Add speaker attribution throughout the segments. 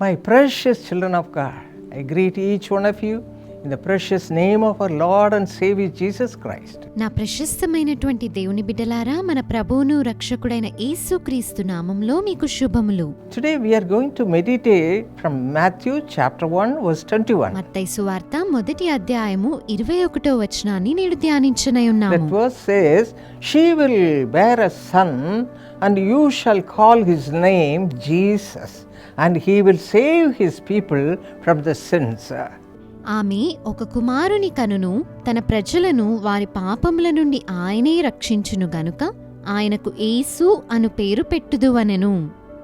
Speaker 1: My precious children of God, I greet each one of you in the precious name of our Lord and Savior Jesus Christ.
Speaker 2: నా ప్రశస్తమైనటువంటి దేవుని బిడ్డలారా మన ప్రభువును రక్షకుడైన యేసుక్రీస్తు నామంలో మీకు శుభములు
Speaker 1: Today we are going to meditate from Matthew chapter 1 verse 21.
Speaker 2: మత్తయి సువార్త మొదటి అధ్యాయము ఇరవై ఒకటో వచనాన్ని నేడు ధ్యానించనై
Speaker 1: That
Speaker 2: ఉన్నాము
Speaker 1: verse says, She will bear a son, and you shall call his name Jesus, and he will save his people from the sins.
Speaker 2: ఆమె ఒక కుమారుని కనును తన ప్రజలను వారి పాపముల నుండి ఆయనే రక్షించును గనుక ఆయనకు యేసు అను పేరు పెట్టుదువనెను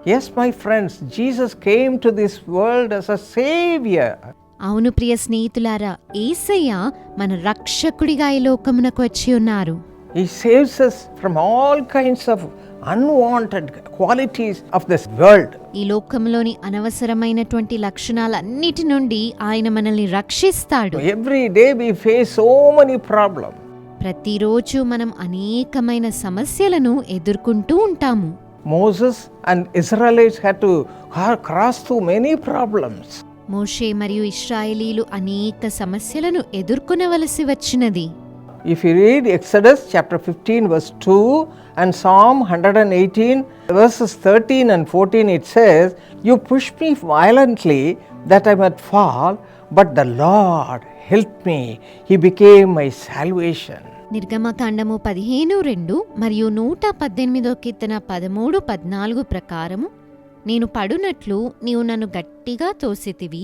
Speaker 1: Yes, my friends, Jesus came to this world as a savior.
Speaker 2: అవును ప్రియ స్నేహితులారా ఏసయ్య మన రక్షకుడిగా ఈ లోకమునకు వచ్చి ఉన్నారు
Speaker 1: He saves us from all kinds of unwanted qualities of this world
Speaker 2: ఈ లోకంలోని అనవసరమైనటువంటి లక్షణాలన్నిటి నుండి ఆయన మనల్ని రక్షిస్తాడు.
Speaker 1: Every day we face so many problem
Speaker 2: ప్రతిరోజు మనం అనేకమైన సమస్యలను ఎదుర్కొంటూ ఉంటాము.
Speaker 1: Moses and Israelites had to cross too many problems
Speaker 2: మోషే మరియు ఇస్రాయేలీలు అనేక సమస్యలను ఎదుర్కొనవలసి వచ్చినది.
Speaker 1: If you read Exodus chapter 15, verse 2, and Psalm 118, verses 13 and 14, it says, You pushed me violently that I might fall, but the Lord helped me. He became my salvation.
Speaker 2: నిర్గమకాండము పదిహేను రెండు మరియు నూట పద్దెనిమిదో కీర్తన పదమూడు పద్నాలుగు ప్రకారము నేను పడునట్లు నీవు నన్ను గట్టిగా తోసితివి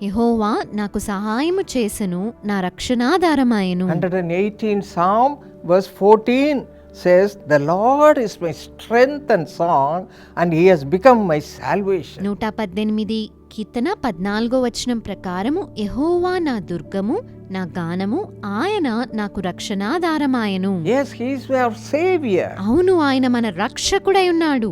Speaker 2: యెహోవా నాకు సహాయము చేసెను నా రక్షణాధారమాయను
Speaker 1: 118 Psalm, verse 14 says, The Lord is my strength and song, and He has become my salvation.
Speaker 2: నూట పద్దెనిమిది కీర్తన పద్నాలుగో వచనం ప్రకారము యెహోవా నా దుర్గము నా గానము ఆయన నాకు రక్షణాధారమాయను
Speaker 1: Yes, He is our Savior.
Speaker 2: అవును ఆయన మన రక్షకుడై ఉన్నాడు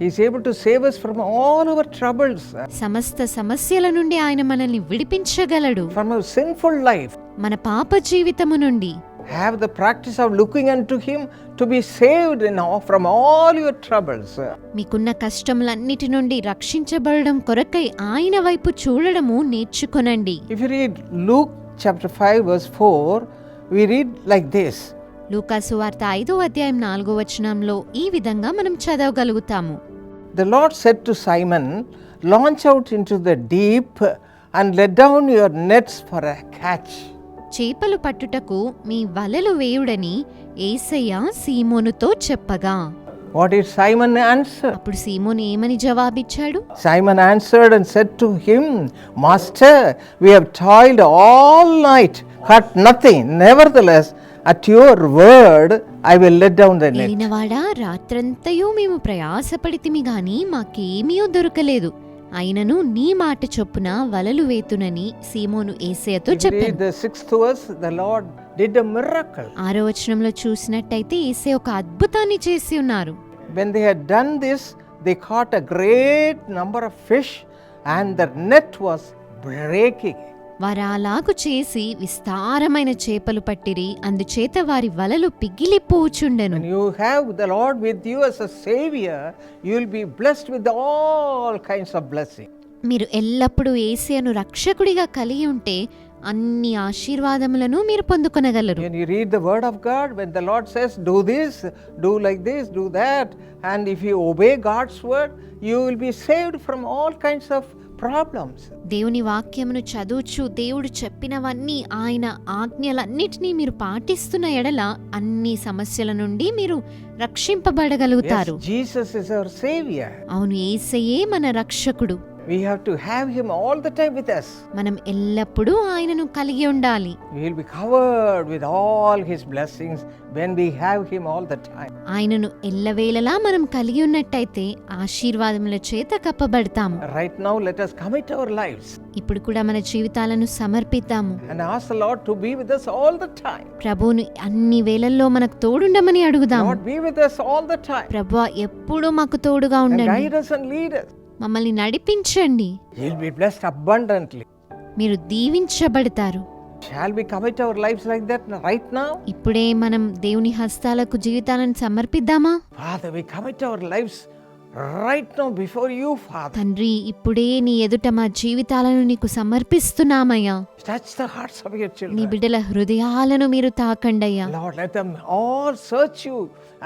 Speaker 1: Able to save us from all our troubles,
Speaker 2: సమస్త సమస్యల నుండి ఆయన మనల్ని విడిపించగలడు
Speaker 1: from our sinful life.
Speaker 2: మన పాప జీవితము నుండి
Speaker 1: Have the practice of looking unto Him to be saved in all, from all your troubles.
Speaker 2: మీకున్న కష్టములన్నిటి నుండి రక్షించబడడం కొరకై ఆయన వైపు చూడడము నేర్చుకొనండి
Speaker 1: If you read Luke chapter 5, verse 4, we read like this
Speaker 2: లూకాసు వార్త ఐదో అధ్యాయం నాలుగో వచనంలో ఈ విధంగా మనం చదవగలుగుతాము
Speaker 1: The Lord said to Simon, Launch out into the deep and let down your nets for a catch.
Speaker 2: చేపలు పట్టుటకు మీ వలలు వేయుడని ఏసయ్య సీమోనుతో చెప్పగా
Speaker 1: What did Simon answer?
Speaker 2: అప్పుడు సీమోను ఏమని జవాబిచ్చాడు
Speaker 1: Simon answered and said to him, Master, we have toiled all night, caught nothing. Nevertheless, at your word, I will let down the net.
Speaker 2: ఏలినవాడా రాత్రంతయు మేము ప్రయాసపడితిమి గాని మాకేమీ దొరకలేదు అయినను నీ మాట చొప్పున వలలు వేతునని సీమోను
Speaker 1: a miracle.
Speaker 2: ఆరో వచనంలో చూసినట్టయితే ఏసే ఒక అద్భుతాన్ని చేసి ఉన్నారు
Speaker 1: When they had done this, they caught a great number of fish, and the net was breaking.
Speaker 2: వారు అలాగు చేసి విస్తారమైన చేపలు పట్టిరి అందుచేత వారి వలలు పిగిలిపోచుండెను
Speaker 1: you have the Lord with you as a Savior, you will be blessed with all kinds of blessings.
Speaker 2: మీరు ఎల్లప్పుడూ ఏసియను రక్షకుడిగా కలిగి ఉంటే అన్ని ఆశీర్వాదములను మీరు పొందుకొనగలరు.
Speaker 1: You read the word of God when the Lord says do this do like this do that and if you obey God's word you will be saved from all kinds of problems
Speaker 2: దేవుని వాక్యమును చదువుచు దేవుడు చెప్పినవన్నీ ఆయన ఆజ్ఞలన్నిటినీ మీరు పాటిస్తున్న ఎడల అన్ని సమస్యల నుండి మీరు రక్షింపబడగలుగుతారు.
Speaker 1: జీసస్ ఇస్ అవర్ సేవియర్
Speaker 2: అవును యేసయ్యే మన రక్షకుడు.
Speaker 1: We have to have Him all the time with us.
Speaker 2: మనం ఎల్లప్పుడూ ఆయనను కలిగి ఉండాలి
Speaker 1: We will be covered with all His blessings when we have Him all the time.
Speaker 2: ఆయనను ఎల్లవేళలా మనం కలిగి ఉన్నట్టయితే ఆశీర్వాదముల చేత కప్పబడతాము
Speaker 1: Right now, let us commit our lives
Speaker 2: ఇప్పుడు కూడా మన జీవితాలను సమర్పిద్దాము
Speaker 1: and ask the Lord to be with us all the time.
Speaker 2: ప్రభువుని అన్ని వేళల్లో మనకు తోడుండమని అడుగుదాము
Speaker 1: Lord, be with us all the time
Speaker 2: ప్రభు ఎప్పుడూ మాకు తోడుగా
Speaker 1: and
Speaker 2: ఉండండి
Speaker 1: guide us and lead us.
Speaker 2: మమ్మల్ని నడిపించండి
Speaker 1: You'll be blessed abundantly.
Speaker 2: మీరు దీవించబడతారు
Speaker 1: Shall we commit our lives like that right now?
Speaker 2: ఇప్పుడే మనం దేవుని హస్తాలకు జీవితాలను సమర్పిద్దామా
Speaker 1: Father, we commit our lives right now before you, Father.
Speaker 2: తండ్రి ఇప్పుడే నీ ఎదుట మా జీవితాలను నీకు సమర్పిస్తున్నామయ్యా
Speaker 1: Touch the hearts of your
Speaker 2: నీ
Speaker 1: children.
Speaker 2: బిడ్డల హృదయాలను మీరు తాకండయ్యా
Speaker 1: Lord, let them all search you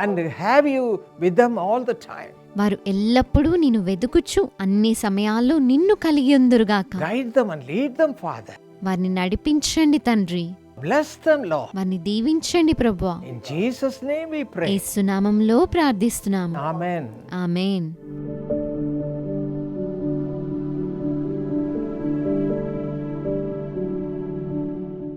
Speaker 1: and have you with them all the time.
Speaker 2: వారు ఎల్లప్పుడూ నిన్ను వెదుకుచు అన్ని సమయాల్లో నిన్ను కలిగి ఉందురుగాక
Speaker 1: Father.
Speaker 2: వారిని నడిపించండి తండ్రి
Speaker 1: Lord.
Speaker 2: వారిని దీవించండి ప్రభువా
Speaker 1: we pray.
Speaker 2: యేసునామంలో ప్రార్థిస్తున్నాము. ఆమెన్